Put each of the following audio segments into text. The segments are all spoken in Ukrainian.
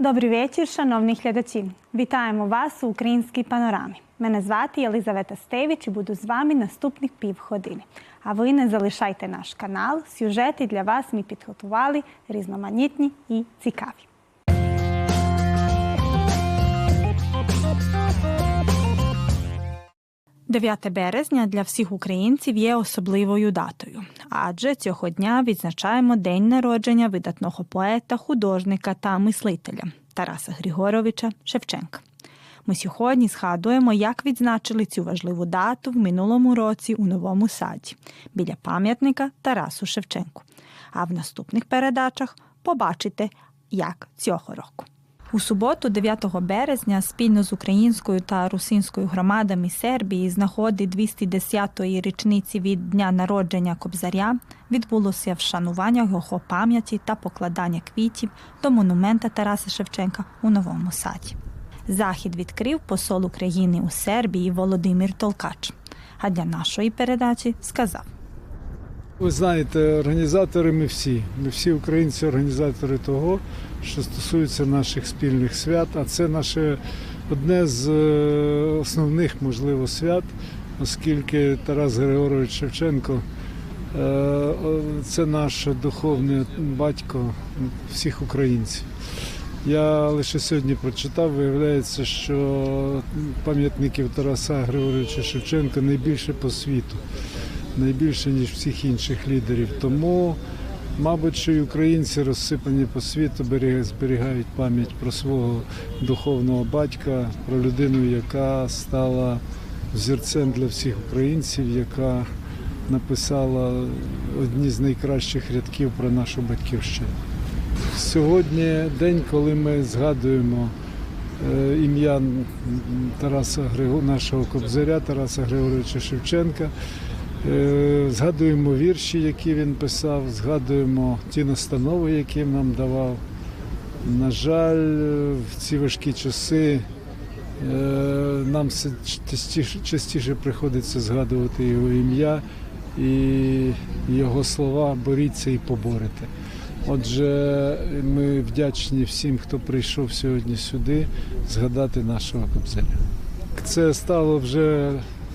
Добрий вечір, шановні глядачі. Вітаємо вас у українській панорамі. Мене звати Єлизавета Стевіч і буду з вами наступних півгодини. А ви не залишайте наш канал. Сюжети для вас ми підготували різноманітні і цікаві. 9 березня для всіх українців є особливою датою, адже цього дня відзначаємо день народження видатного поета, художника та мислителя Тараса Григоровича Шевченка. Ми сьогодні згадуємо, як відзначили цю важливу дату в минулому році у новому саді біля пам'ятника Тарасу Шевченку. А в наступних передачах побачите, як цього року. У суботу, 9 березня, спільно з українською та русинською громадами Сербії з нагоди 210-ї річниці від дня народження Кобзаря відбулося вшанування його пам'яті та покладання квітів до монумента Тараса Шевченка у Новому Саді. Захід відкрив посол України у Сербії Володимир Толкач. А для нашої передачі сказав. Ви знаєте, організатори ми всі. Ми всі українці організатори того, що стосується наших спільних свят. А це наше одне з е, основних, можливо, свят, оскільки Тарас Григорович Шевченко е, це наш духовний батько всіх українців. Я лише сьогодні прочитав, виявляється, що пам'ятників Тараса Григоровича Шевченка найбільше по світу найбільше, ніж всіх інших лідерів. Тому, мабуть, що і українці розсипані по світу, зберігають пам'ять про свого духовного батька, про людину, яка стала взірцем для всіх українців, яка написала одні з найкращих рядків про нашу батьківщину. Сьогодні день, коли ми згадуємо е, ім'я Тараса нашого кобзаря Тараса Григоровича Шевченка. Е, Згадуємо вірші, які він писав, згадуємо ті настанови, які нам давав. На жаль, в ці важкі часи е, нам все частіше, частіше приходиться згадувати його ім'я і його слова боріться і поборете. Отже, ми вдячні всім, хто прийшов сьогодні сюди, згадати нашого кобзаря. Це стало вже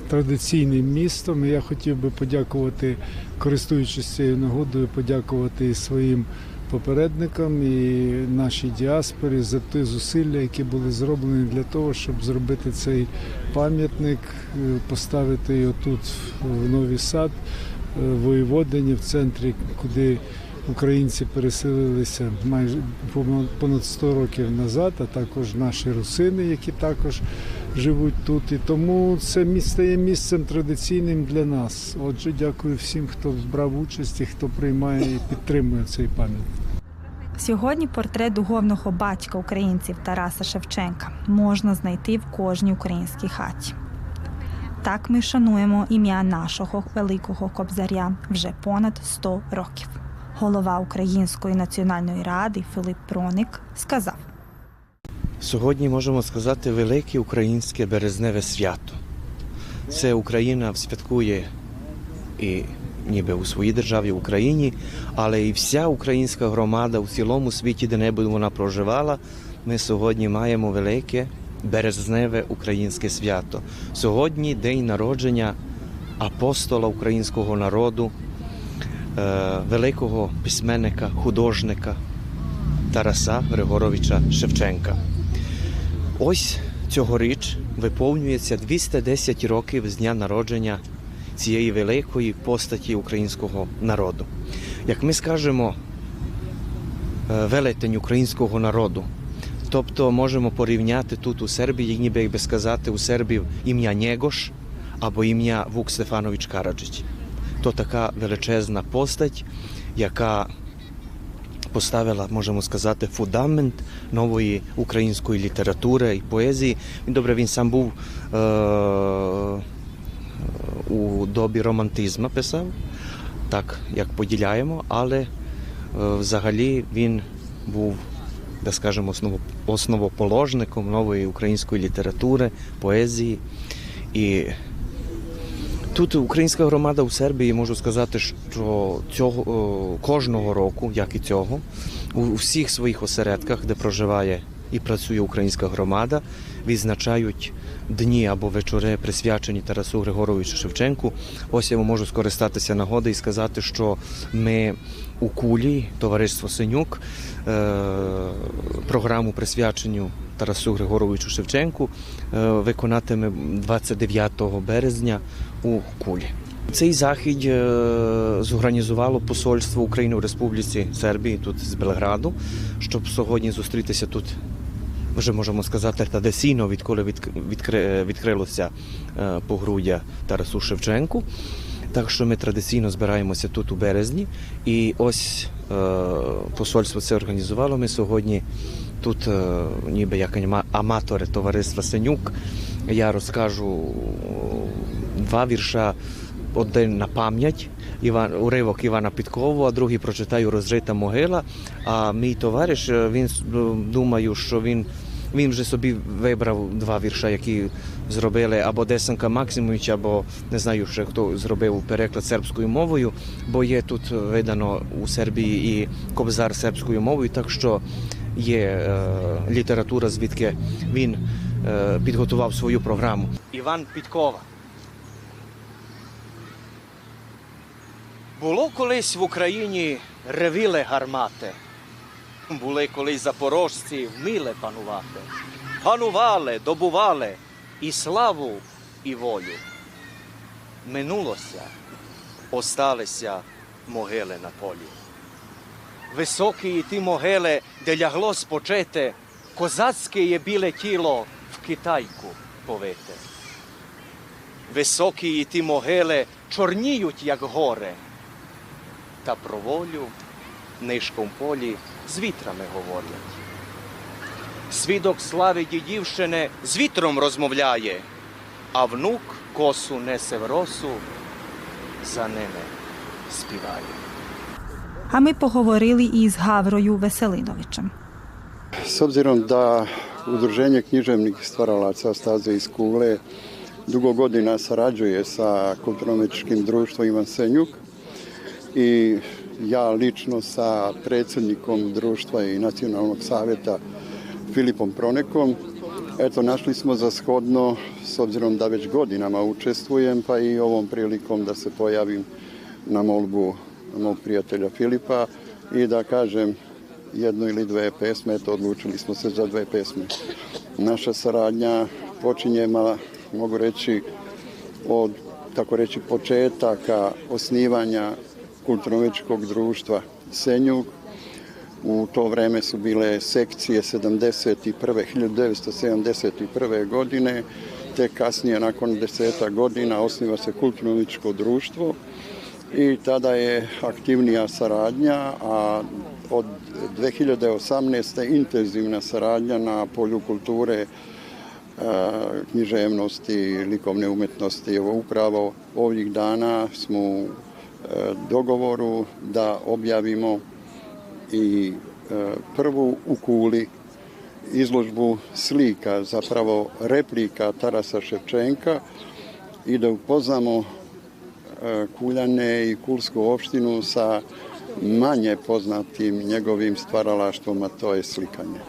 традиційним містом. І я хотів би подякувати, користуючись цією нагодою, подякувати своїм попередникам і нашій діаспорі за ті зусилля, які були зроблені для того, щоб зробити цей пам'ятник, е, поставити його тут в Новий Сад, е, Воєводині, в центрі, куди українці переселилися майже понад 100 років назад, а також наші русини, які також живуть тут. І тому це місце є місцем традиційним для нас. Отже, дякую всім, хто брав участь і хто приймає і підтримує цей пам'ятник. Сьогодні портрет духовного батька українців Тараса Шевченка можна знайти в кожній українській хаті. Так ми шануємо ім'я нашого великого кобзаря вже понад 100 років. Голова Української національної ради Филип Проник сказав: Сьогодні можемо сказати велике українське березневе свято. Це Україна святкує і ніби у своїй державі в Україні, але і вся українська громада у цілому світі, де не би вона проживала. Ми сьогодні маємо велике березневе українське свято. Сьогодні день народження апостола українського народу, великого письменника, художника Тараса Григоровича Шевченка. Ось цьогоріч виповнюється 210 років з дня народження цієї великої постаті українського народу. Як ми скажемо, е, велетень українського народу. Тобто можемо порівняти тут у Сербії, ніби як би сказати, у Сербів ім'я Нєгош або ім'я Вук Стефанович Караджич. То така величезна постать, яка поставила, можемо сказати, фундамент нової української літератури і поезії. Він добре він сам був е- у добі романтизму писав, так як поділяємо, але е- взагалі він був, да скажемо, осново- основоположником нової української літератури, поезії. І Тут українська громада у Сербії можу сказати, що цього кожного року, як і цього, у всіх своїх осередках, де проживає і працює українська громада, відзначають дні або вечори, присвячені Тарасу Григоровичу Шевченку. Ось я можу скористатися нагоди і сказати, що ми у кулі, товариство Синюк, е, програму присвяченню Тарасу Григоровичу Шевченку е, виконатиме 29 березня у кулі. Цей захід е, зорганізувало посольство України в Республіці Сербії тут з Белграду, щоб сьогодні зустрітися тут. Вже можемо сказати традиційно, відколи відкри- відкрилося е, погруддя Тарасу Шевченку. Так що ми традиційно збираємося тут у березні. І ось посольство це організувало. Ми сьогодні тут, е, ніби як аматори товариства Синюк. Я розкажу два вірша. Один на пам'ять Іван, уривок Івана Підкову, а другий прочитаю розрита могила. А мій товариш, е, він думаю, що він, він вже собі вибрав два вірша, які зробили або Десенка Максимович, або не знаю ще хто зробив переклад сербською мовою, бо є тут видано у Сербії і кобзар сербською мовою, так що є е, література, звідки він е, підготував свою програму. Іван Підкова. Було колись в Україні ревіли гармати. Були колись запорожці вміли панувати. Панували, добували і славу, і волю. Минулося, осталися могили на полі. Високі і ті могили, де лягло спочити, козацьке є біле тіло в китайку повите. Високі і ті могили чорніють, як гори, та про волю нишком полі з вітрами говорять. Свідок слави дідівщини з вітром розмовляє, а внук косу несе в росу, за ними співає. a mi pogovorili i s Havroju Veselinovićem. S obzirom da Udruženje književnih stvaralaca Staze iz Kule dugo godina sarađuje sa kulturnomičkim društvom Ivan Senjuk i ja lično sa predsjednikom društva i nacionalnog savjeta Filipom Pronekom. Eto, našli smo za shodno, s obzirom da već godinama učestvujem, pa i ovom prilikom da se pojavim na molbu mog prijatelja Filipa i da kažem jednu ili dve pesme, eto odlučili smo se za dve pesme. Naša saradnja počinje, ma, mogu reći, od tako reći početaka osnivanja kulturno društva Senjuk. U to vreme su bile sekcije 71. 1971. godine, te kasnije nakon deseta godina osniva se kulturno društvo i tada je aktivnija saradnja, a od 2018. intenzivna saradnja na polju kulture, e, književnosti, likovne umetnosti. Evo upravo ovih dana smo u e, dogovoru da objavimo i e, prvu u Kuli izložbu slika, zapravo replika Tarasa Ševčenka i da upoznamo Kuljane i Kulsku opštinu sa manje poznatim njegovim stvaralaštvom, a to je slikanje.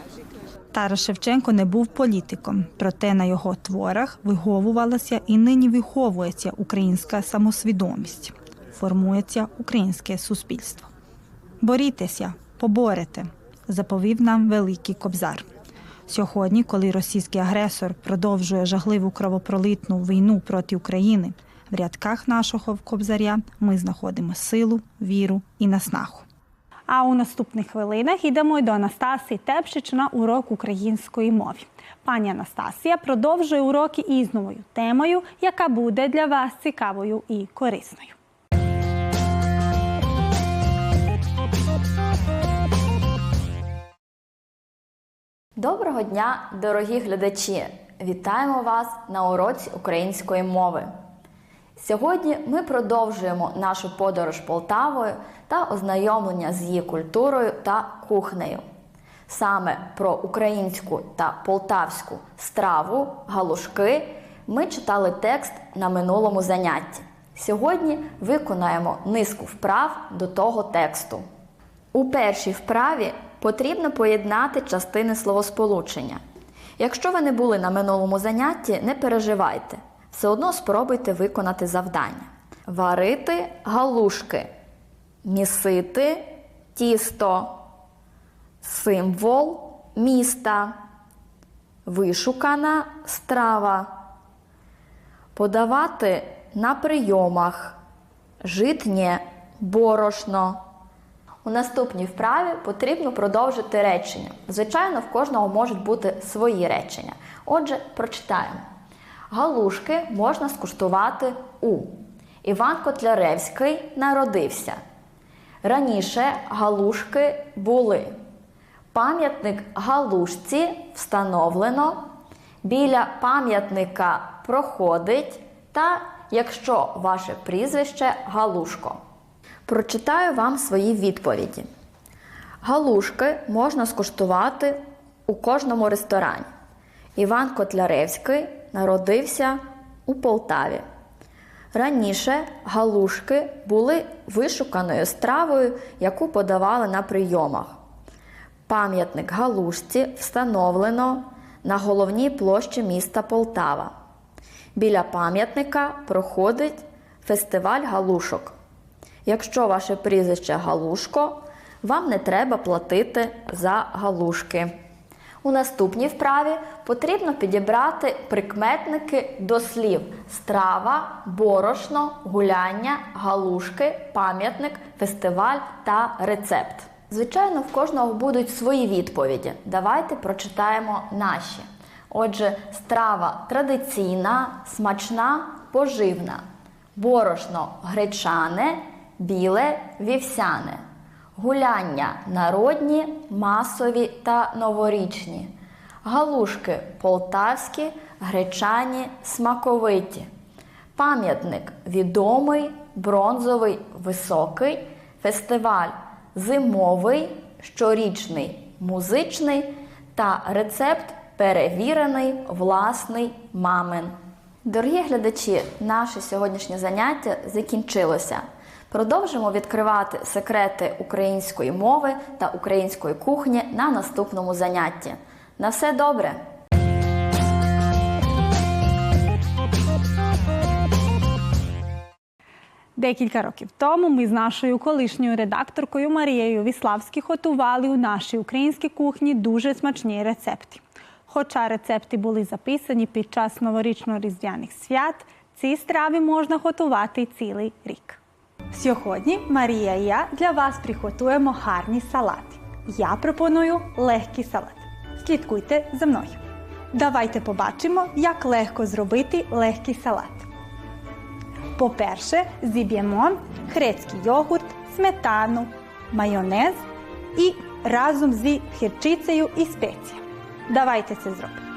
Тарас Шевченко не був політиком, проте на його творах виговувалася і нині виховується українська самосвідомість, формується українське суспільство. Борітеся, поборете, заповів нам великий кобзар. Сьогодні, коли російський агресор продовжує жахливу кровопролитну війну проти України, в рядках нашого кобзаря ми знаходимо силу, віру і наснагу. А у наступних хвилинах йдемо й до Анастасії Тепшич на урок української мови. Пані Анастасія продовжує уроки із новою темою, яка буде для вас цікавою і корисною. Доброго дня, дорогі глядачі! Вітаємо вас на уроці української мови. Сьогодні ми продовжуємо нашу подорож Полтавою та ознайомлення з її культурою та кухнею. Саме про українську та полтавську страву, галушки ми читали текст на минулому занятті. Сьогодні виконаємо низку вправ до того тексту. У першій вправі потрібно поєднати частини словосполучення. Якщо ви не були на минулому занятті, не переживайте. Все одно спробуйте виконати завдання. Варити галушки, місити тісто, символ міста, вишукана страва, подавати на прийомах, житнє борошно. У наступній вправі потрібно продовжити речення. Звичайно, в кожного можуть бути свої речення. Отже, прочитаємо. Галушки можна скуштувати у. Іван Котляревський народився. Раніше галушки були. Пам'ятник галушці встановлено. Біля пам'ятника проходить та якщо ваше прізвище Галушко. Прочитаю вам свої відповіді. Галушки можна скуштувати у кожному ресторані. Іван Котляревський народився у Полтаві. Раніше галушки були вишуканою стравою, яку подавали на прийомах. Пам'ятник галушці встановлено на головній площі міста Полтава. Біля пам'ятника проходить фестиваль галушок. Якщо ваше прізвище Галушко, вам не треба платити за галушки. У наступній вправі потрібно підібрати прикметники до слів страва, борошно, гуляння, галушки, пам'ятник, фестиваль та рецепт. Звичайно, в кожного будуть свої відповіді. Давайте прочитаємо наші. Отже, страва традиційна, смачна, поживна. Борошно гречане, біле вівсяне. Гуляння народні, масові та новорічні. Галушки полтавські, гречані, смаковиті. Пам'ятник відомий, бронзовий, високий. Фестиваль зимовий, щорічний, музичний та рецепт перевірений, власний мамин. Дорогі глядачі, наше сьогоднішнє заняття закінчилося. Продовжимо відкривати секрети української мови та української кухні на наступному занятті. На все добре! Декілька років тому ми з нашою колишньою редакторкою Марією Віславські готували у нашій українській кухні дуже смачні рецепти. Хоча рецепти були записані під час новорічно-різдвяних свят, ці страви можна готувати цілий рік. Сьогодні Марія і я для вас приготуємо гарні салати. Я пропоную легкий салат. Слідкуйте за мною. Давайте побачимо, як легко зробити легкий салат. По-перше, зіб'ємо грецький йогурт, сметану, майонез і разом з гірчицею і спеціями. Давайте це зробимо.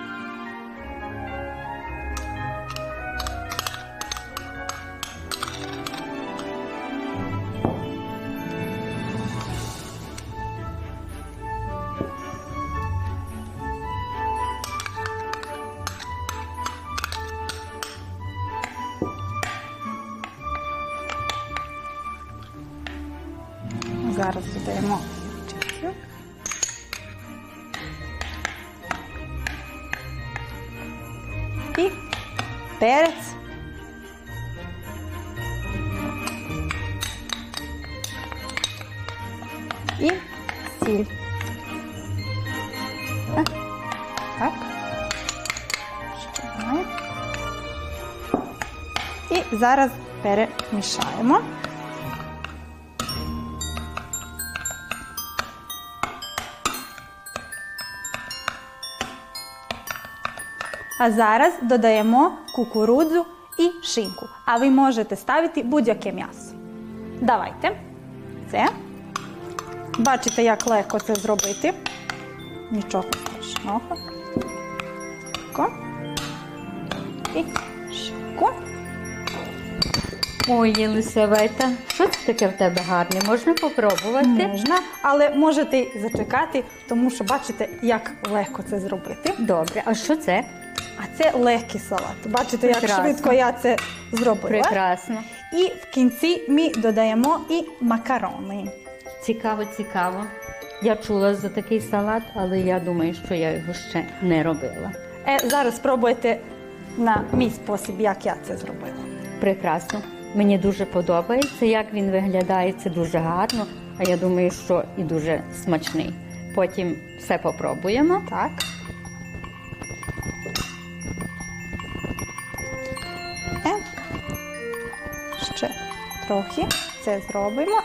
Зараз додаємо гірчицю. І перець. І сіль. Так. І зараз перемішаємо. А зараз додаємо кукурудзу і шинку. А ви можете ставити будь-яке м'ясо. Давайте. Це. Бачите, як легко це зробити. Нічого страшного. Тако. І шинку. Ой, Єлисавета, що це таке в тебе гарне? Можна попробувати? Можна, але можете зачекати, тому що бачите, як легко це зробити. Добре, а що це? А це легкий салат. Бачите, як Прекрасно. швидко я це зробила. Прекрасно. І в кінці ми додаємо і макарони. Цікаво, цікаво. Я чула за такий салат, але я думаю, що я його ще не робила. Е, зараз спробуйте на мій спосіб, як я це зробила. Прекрасно. Мені дуже подобається, як він виглядає. Це дуже гарно. А я думаю, що і дуже смачний. Потім все попробуємо. Так. Ще трохи це зробимо.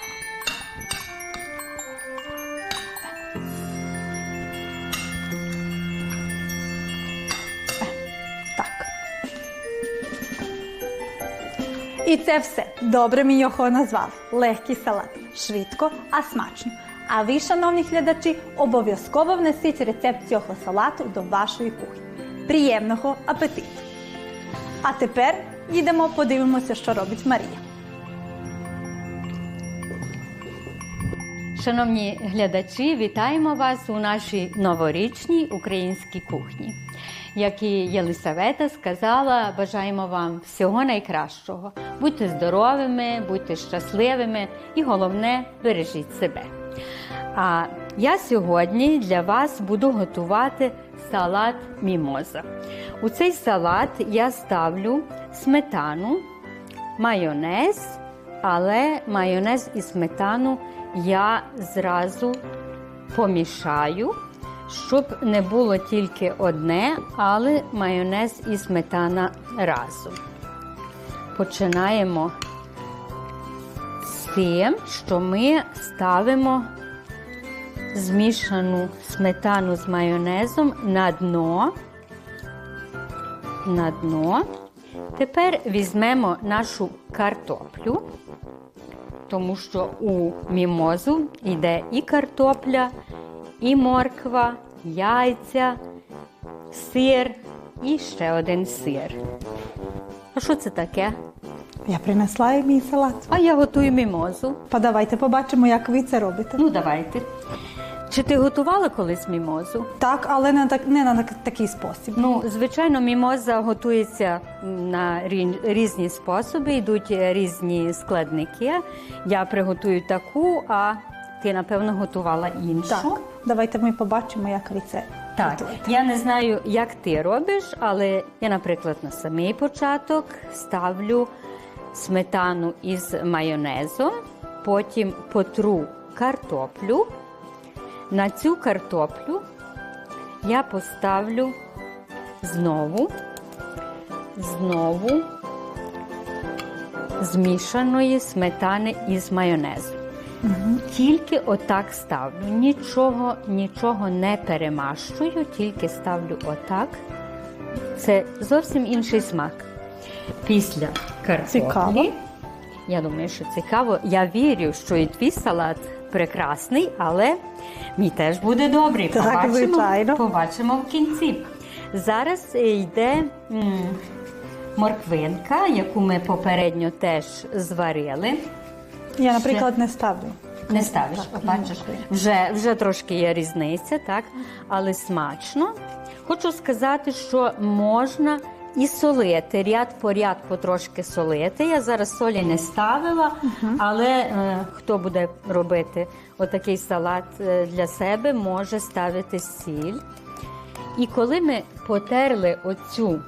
І це все. Добре мій його назвав. Легкий салат. Швидко, а смачно. А ви, шановні глядачі, обов'язково внесіть рецепт цього салату до вашої кухні. Приємного апетиту! А тепер їдемо подивимося, що робить Марія. Шановні глядачі, вітаємо вас у нашій новорічній українській кухні. Як і Єлисавета сказала, бажаємо вам всього найкращого. Будьте здоровими, будьте щасливими і головне, бережіть себе. А я сьогодні для вас буду готувати салат мімоза. У цей салат я ставлю сметану, майонез, але майонез і сметану я зразу помішаю, щоб не було тільки одне, але майонез і сметана разом. Починаємо з тим, що ми ставимо змішану сметану з майонезом на дно. На дно. Тепер візьмемо нашу картоплю, тому що у мімозу йде і картопля, і морква, яйця, сир і ще один сир. А що це таке? Я принесла їй мій салат. А я готую мімозу. Подавайте, побачимо, як ви це робите. Ну, давайте. Чи ти готувала колись мімозу? Так, але не, так, не на так- такий спосіб. Ну, звичайно, мімоза готується на рі- різні способи, йдуть різні складники. Я приготую таку, а ти, напевно, готувала іншу. Так, давайте ми побачимо, як ви це Так, готуєте. я не знаю, як ти робиш, але я, наприклад, на самий початок ставлю сметану із майонезом, потім потру картоплю. На цю картоплю я поставлю знову, знову змішаної сметани із майонезом. Тільки отак ставлю. Нічого, нічого не перемащую, тільки ставлю отак. Це зовсім інший смак. Після картоплі. Цікаво. Я думаю, що цікаво. Я вірю, що і твій салат прекрасний, але мій теж буде добрий. Так, побачимо, звичайно. побачимо в кінці. Зараз йде м, морквинка, яку ми попередньо теж зварили. Я, наприклад, не ставлю. Не ставиш, бачиш, вже, вже трошки є різниця, так? але смачно. Хочу сказати, що можна і солити, ряд по ряд потрошки солити. Я зараз солі не ставила, але е, хто буде робити отакий салат е, для себе, може ставити сіль. І коли ми потерли оцю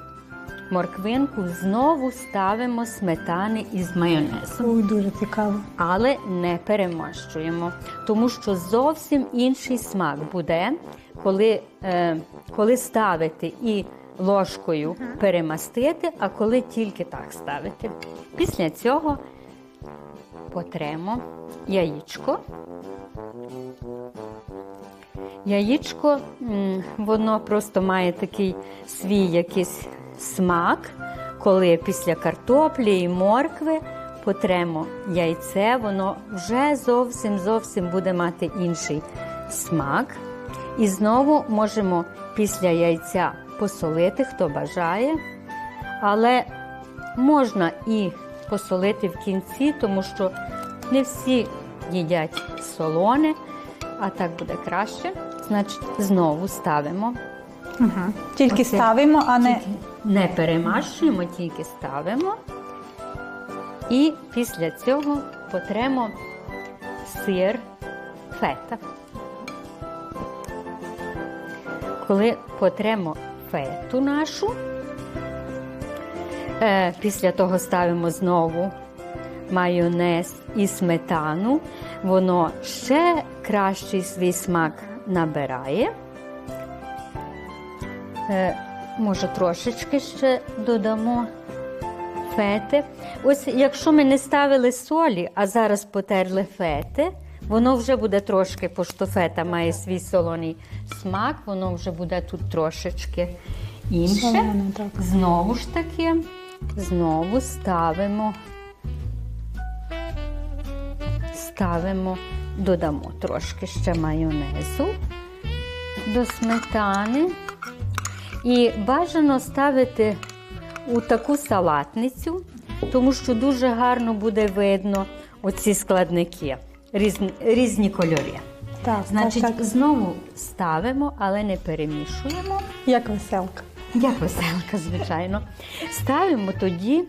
морквинку, знову ставимо сметани із майонезом Ой, дуже цікаво. але не перемащуємо, тому що зовсім інший смак буде, коли, е, коли ставити і ложкою перемастити, а коли тільки так ставити. Після цього потремо яєчко. Яєчко, воно просто має такий свій якийсь смак, коли після картоплі і моркви потремо яйце, воно вже зовсім зовсім буде мати інший смак. І знову можемо після яйця посолити, хто бажає. Але можна і посолити в кінці, тому що не всі їдять солоне, а так буде краще. Значить, знову ставимо. Угу. Тільки Оце. ставимо, а не Тільки не перемащуємо, тільки ставимо. І після цього потремо сир фета. коли потремо фету нашу, е, після того ставимо знову майонез і сметану, воно ще кращий свій смак набирає. Може, трошечки ще додамо фети. Ось якщо ми не ставили солі, а зараз потерли фети, воно вже буде трошки, що фета має свій солоний смак, воно вже буде тут трошечки інше. Знову ж таки, знову ставимо, ставимо, додамо трошки ще майонезу до сметани. І бажано ставити у таку салатницю, тому що дуже гарно буде видно оці складники, різні, різні кольори. Так, Значить, так, так. знову ставимо, але не перемішуємо. Як веселка. Як веселка, звичайно. Ставимо тоді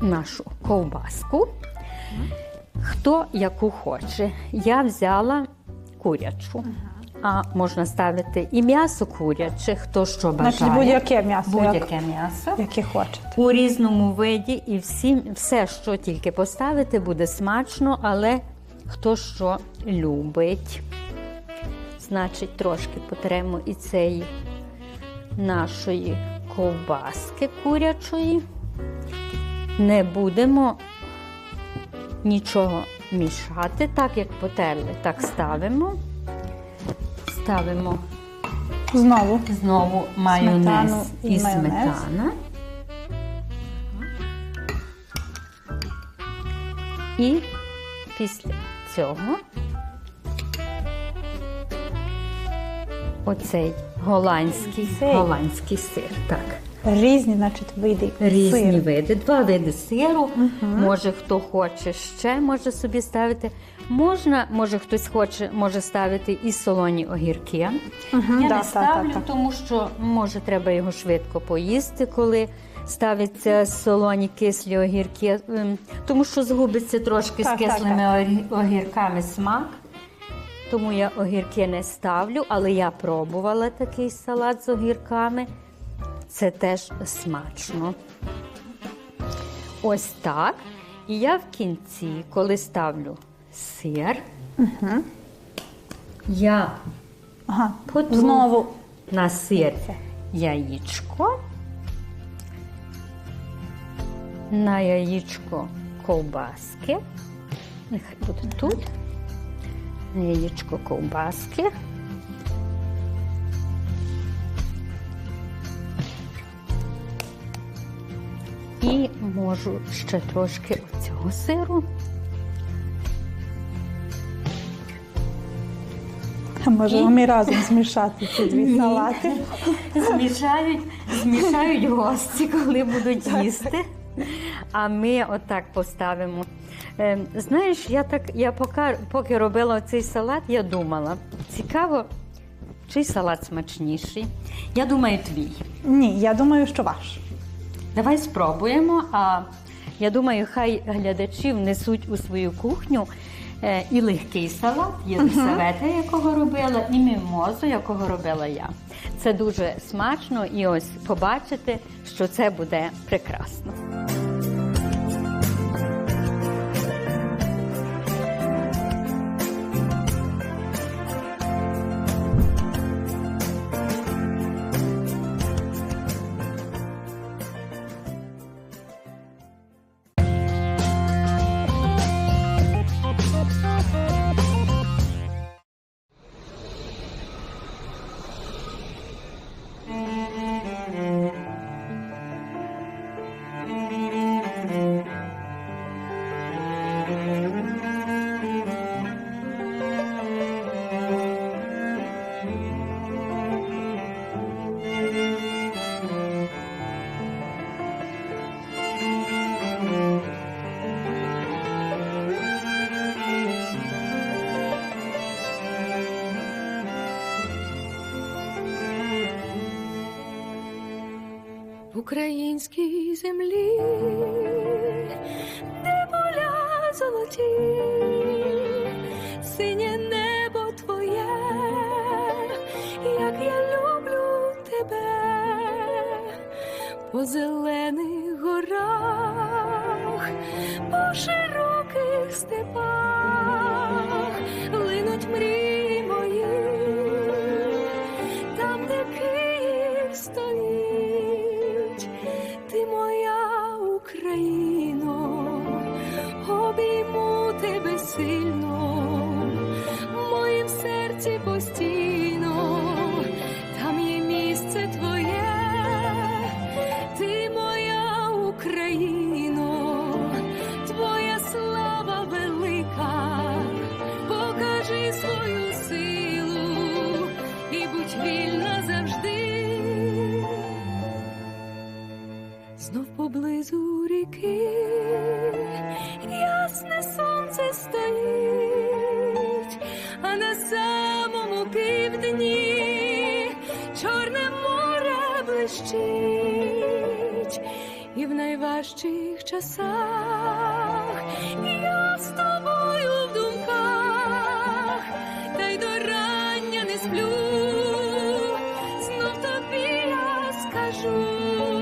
нашу ковбаску. Хто яку хоче. Я взяла курячу. А можна ставити і м'ясо куряче, хто що бажає. Значить, будь-яке м'ясо, Будь-яке м'ясо. яке хочете. У різному виді, і всі, все, що тільки поставити, буде смачно, але хто що любить. Значить, трошки потремо і цієї нашої ковбаски курячої. Не будемо нічого мішати, так як потерли, так ставимо. Ставимо Знову. Знову майонез Сметану і, і майонез. сметана. І після цього оцей голландський, Цей. голландський сир. Так. Різні, значить, види Різні сиру. види, два види сиру. Може, хто хоче ще може собі ставити. Можна, може, хтось хоче, може ставити і солоні огірки. Мгм, Я да, не ставлю, так, так. тому що може треба його швидко поїсти, коли ставиться солоні кислі огірки, ем, тому що згубиться трошки з кислими огір- огірками смак. Тому я огірки не ставлю, але я пробувала такий салат з огірками. Це теж смачно. Ось так. І я в кінці, коли ставлю сир, я Ага. Потру. Знову на сир яєчко, на яєчко ковбаски. Нехай буде тут. На яєчко ковбаски. І можу ще трошки цього сиру. Можемо ми разом змішати ці дві салати. Змішають, змішають гості, коли будуть їсти. А ми отак поставимо. Е, знаєш, я так, я поки, поки робила цей салат, я думала, цікаво, чий салат смачніший. Я думаю, твій. Ні, я думаю, що ваш. Давай спробуємо. А я думаю, хай глядачі внесуть у свою кухню е, і легкий салат, єлисавета, якого робила, і мімозу, якого робила я. Це дуже смачно, і ось побачите, що це буде прекрасно. Українській землі, Тебе сильно в моїм серці постійно. важчих часах, я з тобою в думках, та й до рання не сплю, знов тобі я скажу.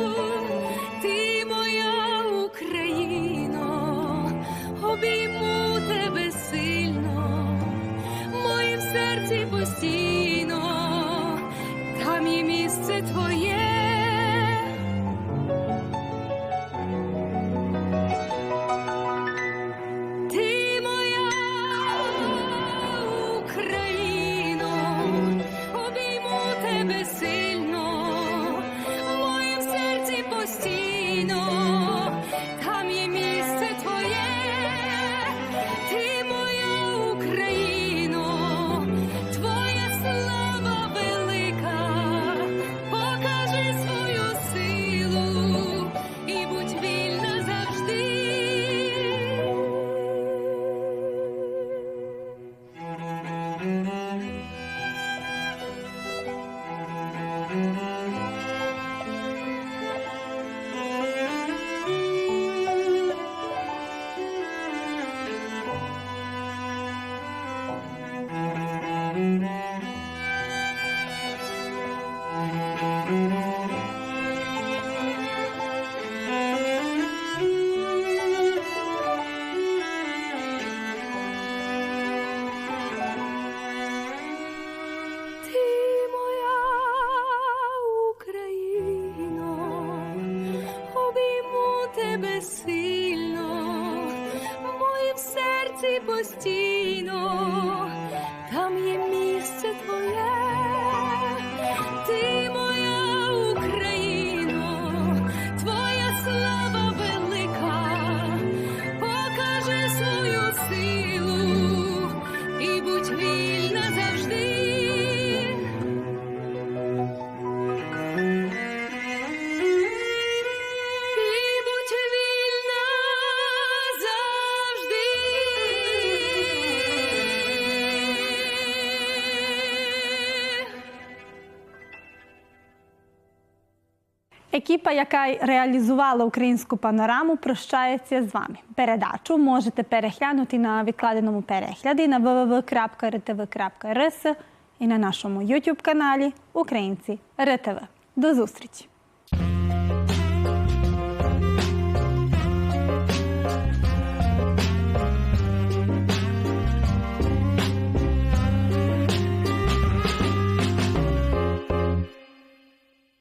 екіпа, яка реалізувала українську панораму, прощається з вами. Передачу можете переглянути на відкладеному перегляді на www.rtv.rs і на нашому YouTube каналі Українці РТВ. До зустрічі!